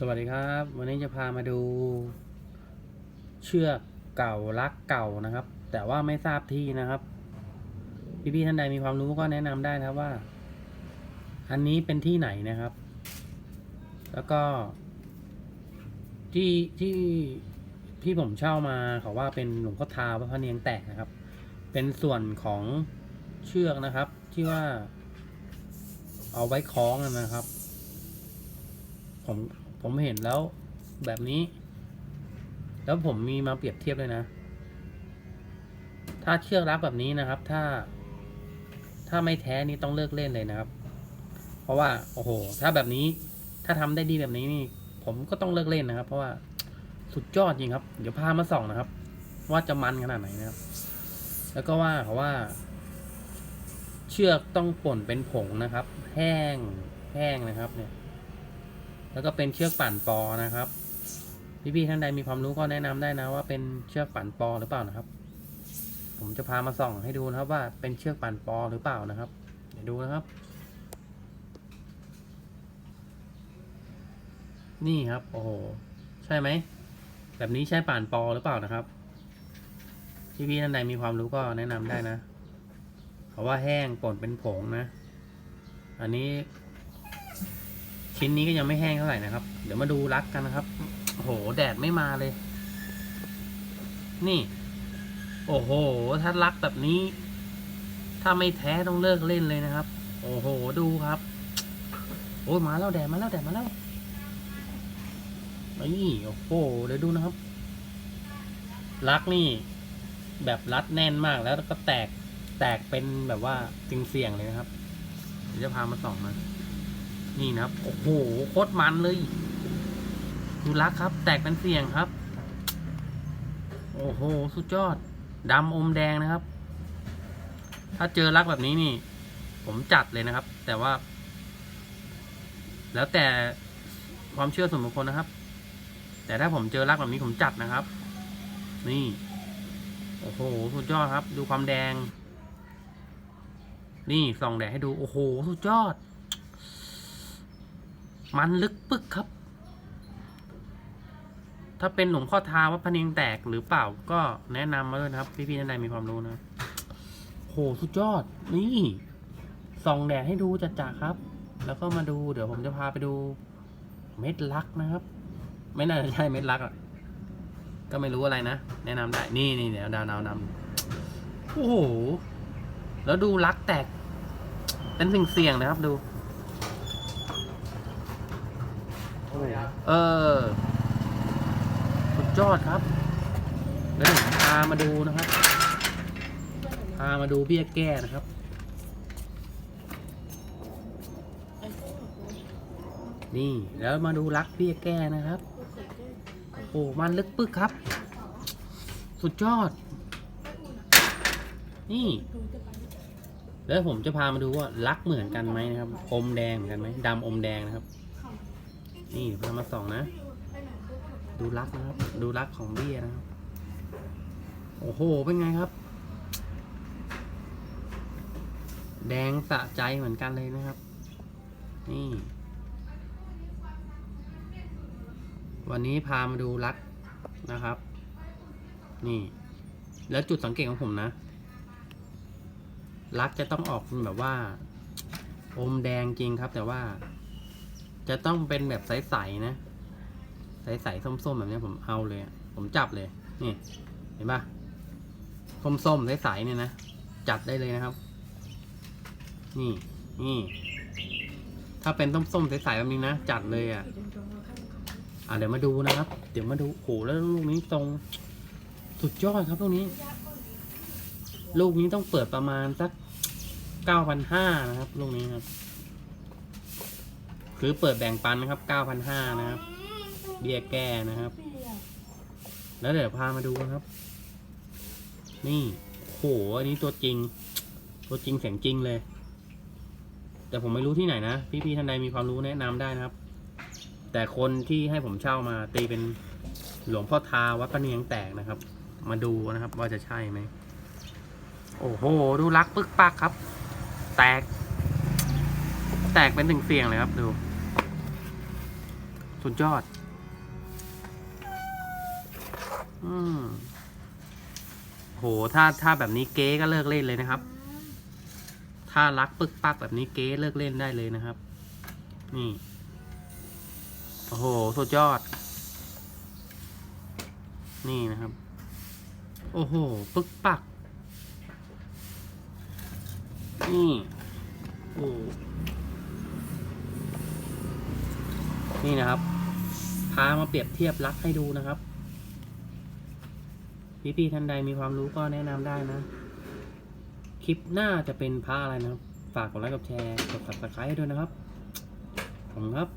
สวัสดีครับ วันนี้จะพามาดูเชือกเก่าลักเก่านะครับ แต่ว่าไม่ทราบที่นะครับ พี่ๆท่านใดมีความรู้ก็แนะนำได้นะครับว่า อันนี้เป็นที่ไหนนะครับ แล้วก็ ที่ที่ที่ผมเช่ามาเขาว่าเป็นหลวงพ่อทาพระเนียงแตกนะครับ เป็นส่วนของเชือกนะครับ ที่ว่า เอาไว้คล้องนะครับผม ผมเห็นแล้วแบบนี้ แล้วผมมีมาเปรียบเทียบเลยนะ ถ้าเชือกรักแบบนี้นะครับ ถ้า ถ้าไม่แท้นี่ต้องเลิกเล่นเลยนะครับ เพราะว่าโอ้โห ถ้าแบบนี้ ถ้าทำได้ดีแบบนี้นี่ ผมก็ต้องเลิกเล่นนะครับ เพราะว่าสุดยอดจริงครับ เดี๋ยวพามาส่องนะครับ ว่าจะมันขนาดไหนนะครับ แล้วก็ว่าเขาว่า เชือกต้องป่นเป็นผงนะครับ แห้งแห้งนะครับเนี่ย แล้วก็เป็นเชือกปั่นปอนะครับ พี่ๆท่านใดมีความรู้ก็แนะนำได้นะว่าเป็นเชือกปั่นปอหรือเปล่านะครับ ผมจะพามาส่องให้ดูนะครับว่าเป็นเชือกปั่นปอหรือเปล่านะครับ เดี๋ยวดูนะครับ นี่ครับ โอ้โห ใช่ไหม แบบนี้ใช่ปั่นปอหรือเปล่านะครับ พี่ๆท่านใดมีความรู้ก็แนะนำได้นะเพราะว่าแห้งป่นเป็นผงนะ อันนี้ ชิ้นนี้ก็ยังไม่แห้งเท่าไหร่นะครับ เดี๋ยวมาดูรักกันนะครับ โอ้โห แดดไม่มาเลย นี่ โอ้โห ถ้ารักแบบนี้ ถ้าไม่แท้ต้องเลิกเล่นเลยนะครับ โอ้โห ดูครับ โอ้มาแล้วแดดมาแล้วแดดมาแล้ว นี่ โอ้โห เดี๋ยวดูนะครับ รักนี่ แบบรัดแน่นมากแล้วก็แตก แตกเป็นแบบว่าจึงเสี่ยงเลยนะครับ เดี๋ยวจะพามาส่องมา นี่นะครับ โอ้โหโคตรมันเลยดูรักครับ แตกเป็นเสียงครับ โอ้โห สุดยอดดำอมแดงนะครับ ถ้าเจอรักแบบนี้นี่ ผมจัดเลยนะครับ แต่ว่า แล้วแต่ความเชื่อส่วนบุคคลนะครับ แต่ถ้าผมเจอรักแบบนี้ผมจัดนะครับ นี่ โอ้โห สุดยอดครับ ดูความแดง นี่ส่องแดดให้ดู โอ้โห สุดยอด มันลึกปึกครับ ถ้าเป็นหลวงพ่อทาวัดพระเนียงแตกหรือเปล่าก็แนะนำมาด้วยนะครับ พี่ๆท่านใดมีความรู้นะโหสุดยอด นี่ส่องแดดให้ดูจัดจ่าครับ แล้วก็มาดูเดี๋ยวผมจะพาไปดู เม็ดลักนะครับ ไม่น่าจะใช่เม็ดลักอะก็ไม่รู้อะไรนะ แนะนำได้ นี่นี่เดี๋ยวดาวนาวดำโอ้โห แล้วดูลักแตก เป็นสิ่งเสี่ยงๆนะครับดู เออ สุดยอดครับ แล้วเดี๋ยวผมพามาดูนะครับ พามาดูเบี้ยแก้นะครับ นี่แล้วมาดูรักเบี้ยแก้นะครับโอ้มันลึกปึ๊กครับ สุดยอด นี่ แล้วผมจะพามาดูว่ารักเหมือนกันไหมนะครับ อมแดงเหมือนกันไหมดำอมแดงนะครับ นี่พามาส่องนะ ดูรักนะครับ ดูรักของเบี้ยนะครับ โอ้โห เป็นไงครับ แดงสะใจเหมือนกันเลยนะครับ นี่ วันนี้พามาดูรักนะครับ นี่ แล้วจุดสังเกตของผมนะ รักจะต้องออกเป็นแบบว่า อมแดงจริงครับ แต่ว่า จะต้องเป็นแบบใสๆนะ ใสๆส้มๆแบบนี้ผมเอาเลย ผมจับเลย นี่ เห็นปะส้มๆใสๆเนี่ยนะ จัดได้เลยนะครับ นี่ นี่ ถ้าเป็นส้มๆใสๆแบบนี้นะ จัดเลยอะ อะเดี๋ยวมาดูนะครับ เดี๋ยวมาดูโหแล้วลูกนี้ตรง สุดยอดครับลูกนี้ ลูกนี้ต้องเปิดประมาณสักเก้าพันห้านะครับลูกนี้ครับ คือเปิดแบ่งปันนะครับเก้าพันห้านะครับ เบี้ยแก้นะครับ แล้วเดี๋ยวพามาดูนะครับ นี่โหอันนี้ตัวจริง ตัวจริงเสียงจริงเลย แต่ผมไม่รู้ที่ไหนนะ พี่ๆท่านใดมีความรู้แนะนำได้นะครับ แต่คนที่ให้ผมเช่ามาตีเป็นหลวงพ่อทาวัดปะเนียงแตกนะครับ มาดูนะครับ ว่าจะใช่ไหม โอ้โห ดูรักปึกปักครับ แตก แตกเป็นถึงเสียงเลยครับดู สุดยอด อืมโห ถ้าถ้าแบบนี้เก๊ก็เลิกเล่นเลยนะครับ ถ้ารักปึกปักแบบนี้เก๊เลิกเล่นได้เลยนะครับ นี่ โอ้โห สุดยอด นี่นะครับ โอ้โห ปึกปัก นี่โอ้นี่นะครับ พามาเปรียบเทียบรักให้ดูนะครับ พี่ๆท่านใดมีความรู้ก็แนะนำได้นะ คลิปหน้าจะเป็นพระอะไรนะครับ ฝากกดไลค์กดแชร์กด subscribe ด้วยนะครับ ขอบคุณครับ